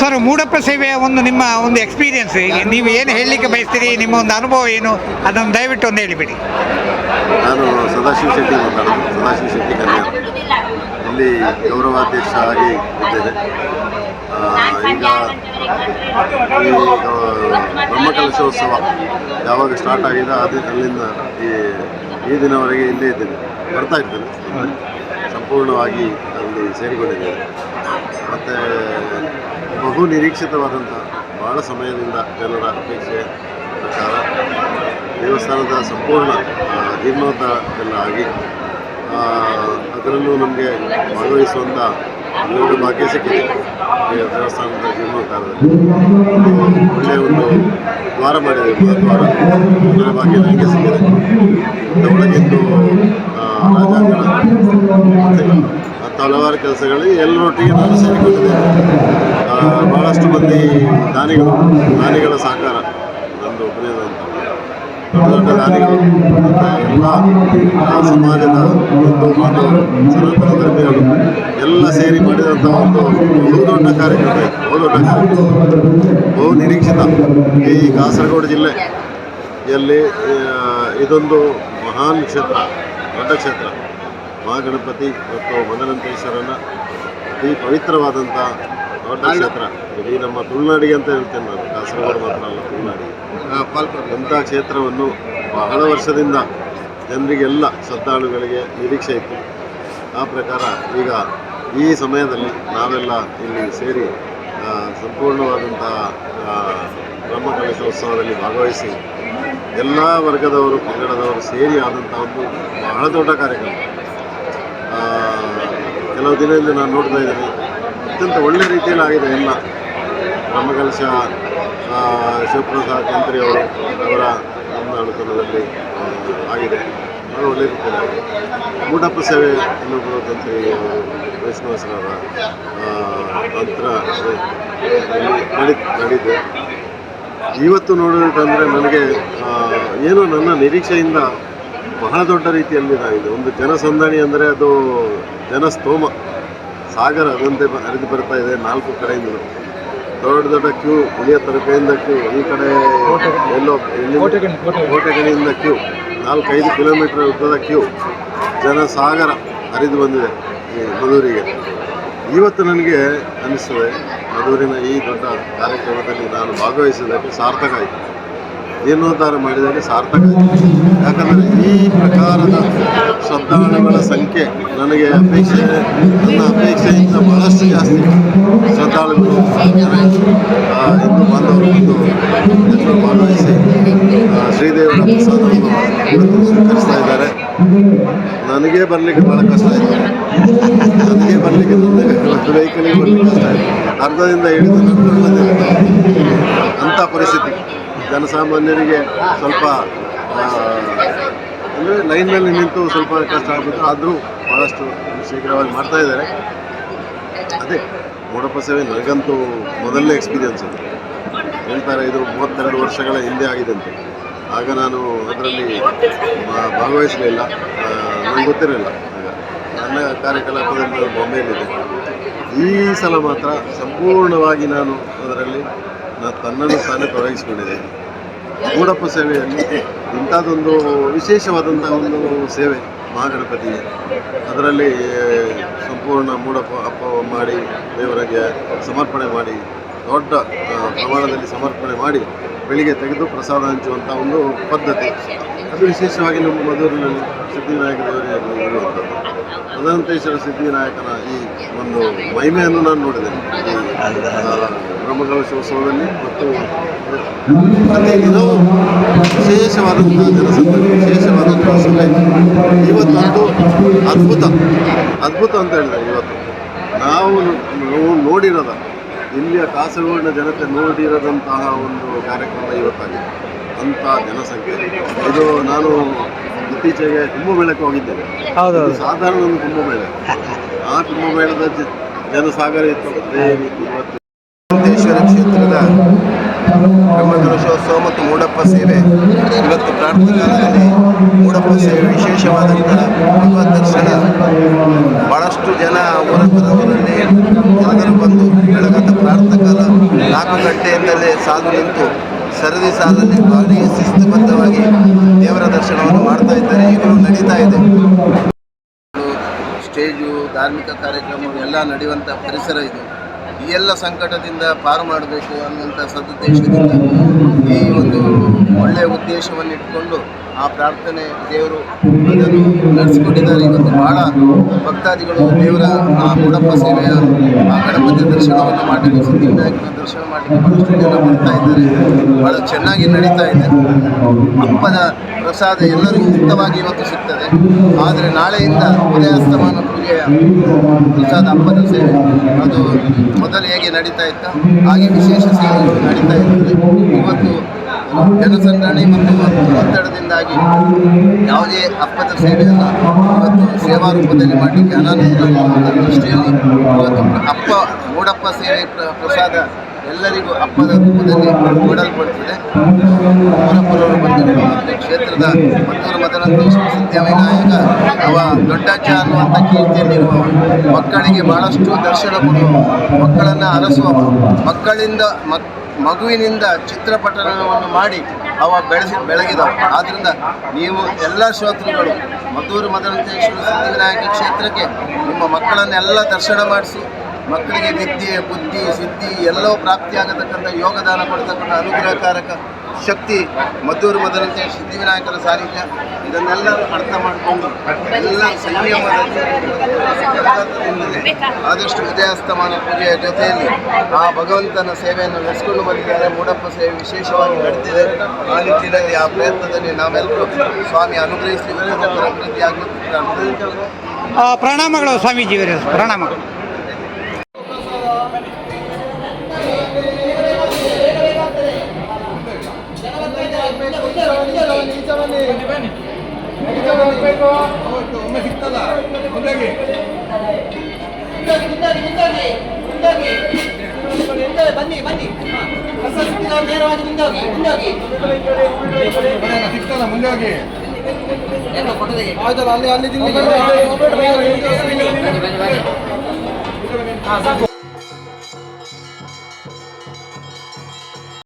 Sir, ಮೂಡಪ್ಪ ಸೇವೆಯ ಒಂದು ನಿಮ್ಮ ಒಂದು ಎಕ್ಸ್ಪೀರಿಯನ್ಸ್ ನೀವು ಏನು ಹೇಳಲಿಕ್ಕೆ ಬಯಸ್ತೀರಿ? ನಿಮ್ಮ ಒಂದು ಅನುಭವ ಏನು? ಅದನ್ನು ದಯವಿಟ್ಟು ಒಂದು ಹೇಳಿಬಿಡಿ. ನಾನು ಸದಾಶಿವ ಶೆಟ್ಟಿ ಸದಾಶಿವ ಶೆಟ್ಟಿ ಇಲ್ಲಿ ಗೌರವಾಧ್ಯಕ್ಷ ಆಗಿ ಇದ್ದೇನೆ. ಈಗ ಈ ಬ್ರಹ್ಮಕಲಶೋತ್ಸವ ಯಾವಾಗ ಸ್ಟಾರ್ಟ್ ಆಗಿದೆ ಅದು ಅಲ್ಲಿಂದ ಈ ಈ ದಿನವರೆಗೆ ಇಲ್ಲೇ ಇದ್ದೇನೆ. ಬರ್ತಾ ಇರ್ತೇನೆ. ಸಂಪೂರ್ಣವಾಗಿ ಅಲ್ಲಿ ಸೇರಿಕೊಂಡಿದ್ದೇನೆ. ಮತ್ತು ಬಹು ನಿರೀಕ್ಷಿತವಾದಂಥ ಭಾಳ ಸಮಯದಿಂದ ಜನರ ಅಪೇಕ್ಷೆ ಪ್ರಕಾರ ದೇವಸ್ಥಾನದ ಸಂಪೂರ್ಣ ಜೀರ್ಣೋದ್ಧಾರ ಎಲ್ಲ ಆಗಿ ಆ, ಅದರಲ್ಲೂ ನಮಗೆ ಭಾಗವಹಿಸುವಂಥ ಯೋಗ ಭಾಗ್ಯ ಸಿಕ್ಕಿದೆ. ದೇವಸ್ಥಾನದ ಒಳ್ಳೆಯ ಒಂದು ದ್ವಾರ ಮಾಡಿದೆ ಮಹಾದ್ವಾರ ಅದರ ಭಾಗ್ಯ ನನಗೆ ಸಿಕ್ಕಿದೆ. ರಾಜಾಂಗಣ ಮತ್ತು ಹಲವಾರು ಕೆಲಸಗಳಲ್ಲಿ ಎಲ್ಲರೊಟ್ಟಿಗೆ ನಾನು ಸೇರಿಕೊಂಡಿದ್ದೇನೆ. ಆ, ಭಾಳಷ್ಟು ಮಂದಿ ದಾನಿಗಳು ದಾನಿಗಳ ಸಹಕಾರ ನಂದು ಒಬ್ಬನೇದು ಮತ್ತು ಎಲ್ಲ ಸಮಾಜದ ಒಂದು ಮಾನವರು ಸನಾತನ ಎಲ್ಲ ಸೇರಿ ಮಾಡಿದಂಥ ಒಂದು ಬಹುದೊಡ್ಡ ಕಾರ್ಯಕ್ರಮ ಬಹುದೊಡ್ಡ ಬಹು ದೊಡ್ಡ ಕಾರ್ಯಕ್ರಮ ಬಹು ನಿರೀಕ್ಷಿತ ಈ ಕಾಸರಗೋಡು ಜಿಲ್ಲೆ ಯಲ್ಲಿ ಇದೊಂದು ಮಹಾನ್ ಕ್ಷೇತ್ರ. ದೊಡ್ಡ ಕ್ಷೇತ್ರ. ಮಹಾಗಣಪತಿ ಮತ್ತು ಮದನಂತೇಶ್ವರನ ಅತಿ ಪವಿತ್ರವಾದಂಥ ಕ್ಷೇತ್ರ. ಇಡೀ ನಮ್ಮ ತುಳುನಾಡಿಗೆ ಅಂತ ಹೇಳ್ತೇನೆ ನಾನು. ಕಾಸರಗೋಡು ಮಾತ್ರ ಅಲ್ಲ ತುಳುನಾಡಿಗೆ. ಅಂಥ ಕ್ಷೇತ್ರವನ್ನು ಬಹಳ ವರ್ಷದಿಂದ ಜನರಿಗೆಲ್ಲ ಶ್ರದ್ಧಾಳುಗಳಿಗೆ ನಿರೀಕ್ಷೆ ಇತ್ತು. ಆ ಪ್ರಕಾರ ಈಗ ಈ ಸಮಯದಲ್ಲಿ ನಾವೆಲ್ಲ ಇಲ್ಲಿ ಸೇರಿ ಸಂಪೂರ್ಣವಾದಂತಹ ಬ್ರಹ್ಮಕಲಶೋತ್ಸವದಲ್ಲಿ ಭಾಗವಹಿಸಿ ಎಲ್ಲ ವರ್ಗದವರು ಪಂಗಡದವರು ಸೇರಿ ಆದಂಥ ಒಂದು ಬಹಳ ದೊಡ್ಡ ಕಾರ್ಯಕ್ರಮ. ಕೆಲವು ದಿನದಿಂದ ನಾನು ನೋಡ್ತಾ ಇದ್ದೀನಿ. ಅತ್ಯಂತ ಒಳ್ಳೆ ರೀತಿಯಲ್ಲಿ ಆಗಿದೆ ಎಲ್ಲ. ನಮ್ಮ ಕೆಲಸ ಶಿವಪ್ರಸಾದ್ ಮಂತ್ರಿ ಅವರು ಅವರ ಆ, ಆಗಿದೆ. ಭಾಳ ಒಳ್ಳೆ ರೀತಿಯಲ್ಲಿ ಆಗಿದೆ ಮೂಡಪ್ಪ ಸೇವೆ ಇನ್ನೊಬ್ಬರು ತಂತ್ರಿ ವೈಷ್ಣವಸರವರ ತಂತ್ರ ನಡಿ ನಡೀತು ಇವತ್ತು ನೋಡಬೇಕಂದ್ರೆ ನನಗೆ ಏನು ನನ್ನ ನಿರೀಕ್ಷೆಯಿಂದ ಬಹಳ ದೊಡ್ಡ ರೀತಿಯಲ್ಲಿ ಇದಾಗಿದೆ ಒಂದು ಜನಸಂದಣಿ ಅಂದರೆ ಅದು ಜನಸ್ತೋಮ. ಸಾಗರ ಅದಂತೆ ಹರಿದು ಬರ್ತಾ ಇದೆ ನಾಲ್ಕು ಕಡೆಯಿಂದ ದೊಡ್ಡ ದೊಡ್ಡ ಕ್ಯೂ ಇಳಿಯ ತರಕೆಯಿಂದ ಕ್ಯೂ ಈ ಕಡೆ ಎಲ್ಲೋ ಕೋಟೆಗಣಿಯಿಂದ ಕ್ಯೂ. ನಾಲ್ಕೈದು ಕಿಲೋಮೀಟರ್ ಉದ್ದದ ಕ್ಯೂ. ಜನ ಸಾಗರ ಹರಿದು ಬಂದಿದೆ ಈ ಮಧೂರಿಗೆ ಇವತ್ತು ನನಗೆ ಅನಿಸ್ತದೆ ಮಧೂರಿನ ಈ ದೊಡ್ಡ ಕಾರ್ಯಕ್ರಮದಲ್ಲಿ ನಾನು ಭಾಗವಹಿಸಿದ್ದಕ್ಕೆ ಸಾರ್ಥಕ ಆಯಿತು. ಜೀರ್ಣೋದ್ಧಾರ ಮಾಡಿದರೆ ಸಾರ್ಥಕ. ಯಾಕಂದರೆ ಈ ಪ್ರಕಾರದ ಶ್ರದ್ಧಾಳುಗಳ ಸಂಖ್ಯೆ ನನಗೆ ಅಪೇಕ್ಷೆ, ನನ್ನ ಅಪೇಕ್ಷೆಯಿಂದ ಬಹಳಷ್ಟು ಜಾಸ್ತಿ ಶ್ರದ್ಧಾಳುಗಳು ಹಿಂದೂ ಬಾಂಧವರು ಬಂದು ಎಲ್ಲರೂ ಭಾಗವಹಿಸಿ ಶ್ರೀದೇವರ ಪ್ರಸಾದವನ್ನು ಸ್ವೀಕರಿಸ್ತಾ ಇದ್ದಾರೆ. ನನಗೆ ಬರಲಿಕ್ಕೆ ಭಾಳ ಕಷ್ಟ ಇದೆ ನನಗೆ ಬರಲಿಕ್ಕೆ ನನ್ನ ವೆಹಿಕಲಿಗೆ ಬರಲಿಕ್ಕೆ ಕಷ್ಟ ಇದೆ ಅರ್ಧದಿಂದ ಹಿಡಿದು ನಡ್ಕೊಂಡು ಅಂಥ ಪರಿಸ್ಥಿತಿ. ಜನಸಾಮಾನ್ಯರಿಗೆ ಸ್ವಲ್ಪ ಅಂದರೆ ಲೈನ್ನಲ್ಲಿ ನಿಂತು ಸ್ವಲ್ಪ ಕಷ್ಟ ಆಗ್ಬಿಟ್ಟು ಆದರೂ ಭಾಳಷ್ಟು ಶೀಘ್ರವಾಗಿ ಮಾಡ್ತಾ ಇದ್ದಾರೆ. ಅದೇ, ಮೂಡಪ್ಪ ಸೇವೆ ನನಗಂತೂ ಮೊದಲನೇ ಎಕ್ಸ್ಪೀರಿಯನ್ಸ್ ಅದು. ಹೇಳ್ತಾರೆ, ಇದು ಮೂವತ್ತೆರಡು ವರ್ಷಗಳ ಹಿಂದೆ ಆಗಿದೆ ಅಂತ. ಆಗ ನಾನು ಅದರಲ್ಲಿ ಭಾಗವಹಿಸಲಿಲ್ಲ ನನಗೆ ಗೊತ್ತಿರಲಿಲ್ಲ. ನನ್ನ ಕಾರ್ಯಕಲಾಪದಲ್ಲಿ ಬಾಂಬೆಯಲ್ಲಿದೆ ಈ ಸಲ ಮಾತ್ರ ಸಂಪೂರ್ಣವಾಗಿ ನಾನು ಅದರಲ್ಲಿ ತನ್ನನ್ನು ತಾನೇ ತೊಡಗಿಸಿಕೊಂಡಿದೆ. ಮೂಡಪ್ಪ ಸೇವೆಯಲ್ಲಿ ಇಂಥದ್ದೊಂದು ವಿಶೇಷವಾದಂಥ ಒಂದು ಸೇವೆ ಮಹಾಗಣಪತಿಗೆ ಅದರಲ್ಲಿ ಸಂಪೂರ್ಣ ಮೂಡಪ್ಪ ಅಪ್ಪ ಮಾಡಿ, ದೇವರಿಗೆ ಸಮರ್ಪಣೆ ಮಾಡಿ, ದೊಡ್ಡ ಪ್ರಮಾಣದಲ್ಲಿ ಸಮರ್ಪಣೆ ಮಾಡಿ ಬೆಳಿಗ್ಗೆ ತೆಗೆದು ಪ್ರಸಾದ ಹಂಚುವಂಥ ಒಂದು ಪದ್ಧತಿ. ಅದು ವಿಶೇಷವಾಗಿ ನಮ್ಮ ಮಧುರಿನಲ್ಲಿ ಸಿದ್ಧಿವಿನಾಯಕ ದೇವರಿಗೆ ಇರುವಂಥದ್ದು. ಅದಂತೇಶ್ವರ ಸಿದ್ಧಿವಿನಾಯಕನ ಈ ಒಂದು ಮಹಿಮೆಯನ್ನು ನಾನು ನೋಡಿದ್ದೇನೆ ಆ, ಬ್ರಹ್ಮಕಲಶೋತ್ಸವದಲ್ಲಿ ಮತ್ತು ಪ್ರತಿದಿನವೂ ವಿಶೇಷವಾದಂತಹ ಜನಸಂದಣಿ ವಿಶೇಷವಾದಂತಹ ಸಭೆ ಇವತ್ತಂತೂ ಅದ್ಭುತ ಅದ್ಭುತ ಅಂತ ಹೇಳಿದೆ ಇವತ್ತು. ನಾವು ನೋಡಿರೋದ ನೋಡಿರದ ಇಲ್ಲಿಯ ಕಾಸರಗೋಡಿನ ಜನತೆ ನೋಡಿರದಂತಹ ಒಂದು ಕಾರ್ಯಕ್ರಮ ಇವತ್ತಾಗಿದೆ. ಅಂಥ ಜನಸಂಖ್ಯೆ. ಇದು ನಾನು ಇತ್ತೀಚೆಗೆ ಕುಂಭಮೇಳಕ್ಕೆ ಹೋಗಿದ್ದೇನೆ. ಸಾಧಾರಣ ಒಂದು ಕುಂಭಮೇಳ. ಆ ಕುಂಭಮೇಳದ ಜ- ಜನಸಾಗರ ಇತ್ತು. ಅದೇ ರೀತಿ ಇವತ್ತು ಸಿದ್ದೇಶ್ವರ ಕ್ಷೇತ್ರದ ಬ್ರಹ್ಮಕಲಶೋತ್ಸವ ಮತ್ತು ಮೂಡಪ್ಪ ಸೇವೆ. ಇವತ್ತು ಪ್ರಾರ್ಥನಾಲಯದಲ್ಲಿ ಮೂಡಪ್ಪ ಸೇವೆ ವಿಶೇಷವಾದಂತಹ ದರ್ಶನ ಬಹಳಷ್ಟು ಜನ ಊರ ಹೊರಗೂರಲ್ಲಿ ಜನಗಳು ಬಂದು ಬೆಳಗಾದ ಪ್ರಾರ್ಥಕಾಲ ನಾಲ್ಕು ಗಂಟೆಯಿಂದಲೇ ಸಾಲು ನಿಂತು ಸರದಿ ಸಾಲಲ್ಲಿ ಭಾರಿ ಶಿಸ್ತುಬದ್ಧವಾಗಿ ದೇವರ ದರ್ಶನವನ್ನು ಮಾಡ್ತಾ ಇದ್ದಾರೆ. ಈಗಲೂ ನಡೀತಾ ಇದೆ. ಸ್ಟೇಜು ಧಾರ್ಮಿಕ ಕಾರ್ಯಕ್ರಮ ಎಲ್ಲ ನಡೆಯುವಂಥ ಪರಿಸರ ಇದು. ಎಲ್ಲ ಸಂಕಟದಿಂದ ಪಾರು ಮಾಡಬೇಕು ಅನ್ನುವಂಥ ಸದುದ್ದೇಶದಿಂದ ಈ ಒಂದು ಒಳ್ಳೆಯ ಉದ್ದೇಶವನ್ನು ಇಟ್ಕೊಂಡು ಆ ಪ್ರಾರ್ಥನೆ ದೇವರು ಅದನ್ನು ನಡೆಸಿಕೊಂಡಿದ್ದಾರೆ ಇವತ್ತು ಬಹಳ ಭಕ್ತಾದಿಗಳು ದೇವರ ಆ ಮೂಡಪ್ಪ ಸೇವೆಯ ಆ ಗಣಪತಿ ದರ್ಶನವನ್ನು ಮಾಡಲಿಕ್ಕೆ ದರ್ಶನ ಮಾಡಲಿಕ್ಕೆ ಬಹಳಷ್ಟು ಜನ ಬರ್ತಾ ಇದ್ದಾರೆ. ಬಹಳ ಚೆನ್ನಾಗಿ ನಡೀತಾ ಇದೆ. ಹಬ್ಬದ ಪ್ರಸಾದ ಎಲ್ಲರಿಗೂ ಮುಕ್ತವಾಗಿ ಇವತ್ತು ಸಿಗ್ತದೆ. ಆದರೆ ನಾಳೆಯಿಂದ ಉದಯಾಸ್ತಮಾನ ಪೂಜೆಯ ಪ್ರಸಾದ ಹಬ್ಬದ ಸೇವೆ. ಅದು ಮೊದಲು ಹೇಗೆ ನಡೀತಾ ಇತ್ತು. ಹಾಗೆ ವಿಶೇಷ ಸೇವೆ ನಡೀತಾ ಇರ್ತದೆ ಇವತ್ತು ಜನಸಂದಣಿ ಮತ್ತು ಒತ್ತಡದಿಂದಾಗಿ ಯಾವುದೇ ಅಪ್ಪದ ಸೇವೆಯನ್ನು ಇವತ್ತು ಸೇವಾ ರೂಪದಲ್ಲಿ ಮಾಡಲಿಕ್ಕೆ ಅನಾನುಕೂಲ ದೃಷ್ಟಿಯಲ್ಲಿ ಇವತ್ತು ಅಪ್ಪ ಮೂಡಪ್ಪ ಸೇವೆ ಪ್ರಸಾದ ಎಲ್ಲರಿಗೂ ಅಪ್ಪದ ರೂಪದಲ್ಲಿ ಕೊಡಲ್ಪಡ್ತದೆ. ಮೂಡಪ್ಪರವರು ಕ್ಷೇತ್ರದ ಮದ್ದೂರು ಮದನಂತೇಶ್ವರ ಸಿದ್ಧವಿನಾಯಕ ಅವ ದೊಡ್ಡಜ್ಜ ಅನ್ನುವಂಥ ಕೀರ್ತಿಯಲ್ಲಿರುವ ಮಕ್ಕಳಿಗೆ ಬಹಳಷ್ಟು ದರ್ಶನ ಕೊಡುವ ಮಕ್ಕಳನ್ನು ಅರಸುವ ಮಕ್ಕಳಿಂದ ಮಕ್, ಮಗುವಿನಿಂದ ಚಿತ್ರಪಟನವನ್ನು ಮಾಡಿ ಅವ ಬೆಳೆಸಿ ಬೆಳಗಿದ ಆದ್ದರಿಂದ ನೀವು ಎಲ್ಲ ಶ್ರೋತೃಗಳು ಮದ್ದೂರು ಮದನಂತೇಶ್ವರ ಸಿದ್ಧಿವಿನಾಯಕ ಕ್ಷೇತ್ರಕ್ಕೆ ನಿಮ್ಮ ಮಕ್ಕಳನ್ನೆಲ್ಲ ದರ್ಶನ ಮಾಡಿಸಿ, ಮಕ್ಕಳಿಗೆ ವಿದ್ಯೆ, ಬುದ್ಧಿ, ಸಿದ್ಧಿ ಎಲ್ಲವೂ ಪ್ರಾಪ್ತಿಯಾಗತಕ್ಕಂಥ ಯೋಗದಾನ ಕೊಡ್ತಕ್ಕಂಥ ಅನುಗ್ರಹಕಾರಕ ಶಕ್ತಿ ಮದ್ದೂರು ಮದರಂತೆ ಸಿದ್ಧಿವಿನಾಯಕರ ಸಾನ್ನಿಧ್ಯ ಇದನ್ನೆಲ್ಲರೂ ಅರ್ಥ ಮಾಡಿಕೊಂಡು ಎಲ್ಲ ಸಂಯಮದಲ್ಲಿ ಆದಷ್ಟು ಉದಯಾಸ್ತಮಾನ ಪೂಜೆಯ ಜೊತೆಯಲ್ಲಿ ಆ ಭಗವಂತನ ಸೇವೆಯನ್ನು ನಡೆಸಿಕೊಂಡು ಬಂದಿದ್ದಾರೆ. ಮೂಡಪ್ಪ ಸೇವೆ ವಿಶೇಷವಾಗಿ ನಡೆದಿದೆ ಆ ನಿಟ್ಟಿನಲ್ಲಿ ಆ ಪ್ರಯತ್ನದಲ್ಲಿ ನಾವೆಲ್ಲರೂ ಸ್ವಾಮಿ ಅನುಗ್ರಹಿಸಿ ಅಭಿವೃದ್ಧಿಯಾಗುತ್ತಿದ್ದಾರೆ ಪ್ರಣಾಮಗಳು ಸ್ವಾಮೀಜಿ ಆ, ಪ್ರಣಾಮಗಳು ಸ್ವಾಮೀಜಿಯವರೇ ಮುಂದಾಗಿ ಬನ್ನಿ ಬನ್ನಿ ಹೊಸ ಸಿಕ್ಕಿದವರು ನೇರವಾಗಿ ಮುಂದೋಗಿ ಮುಂದೋಗಿ ಏನೋ ಅಲ್ಲಿ ಅಲ್ಲಿ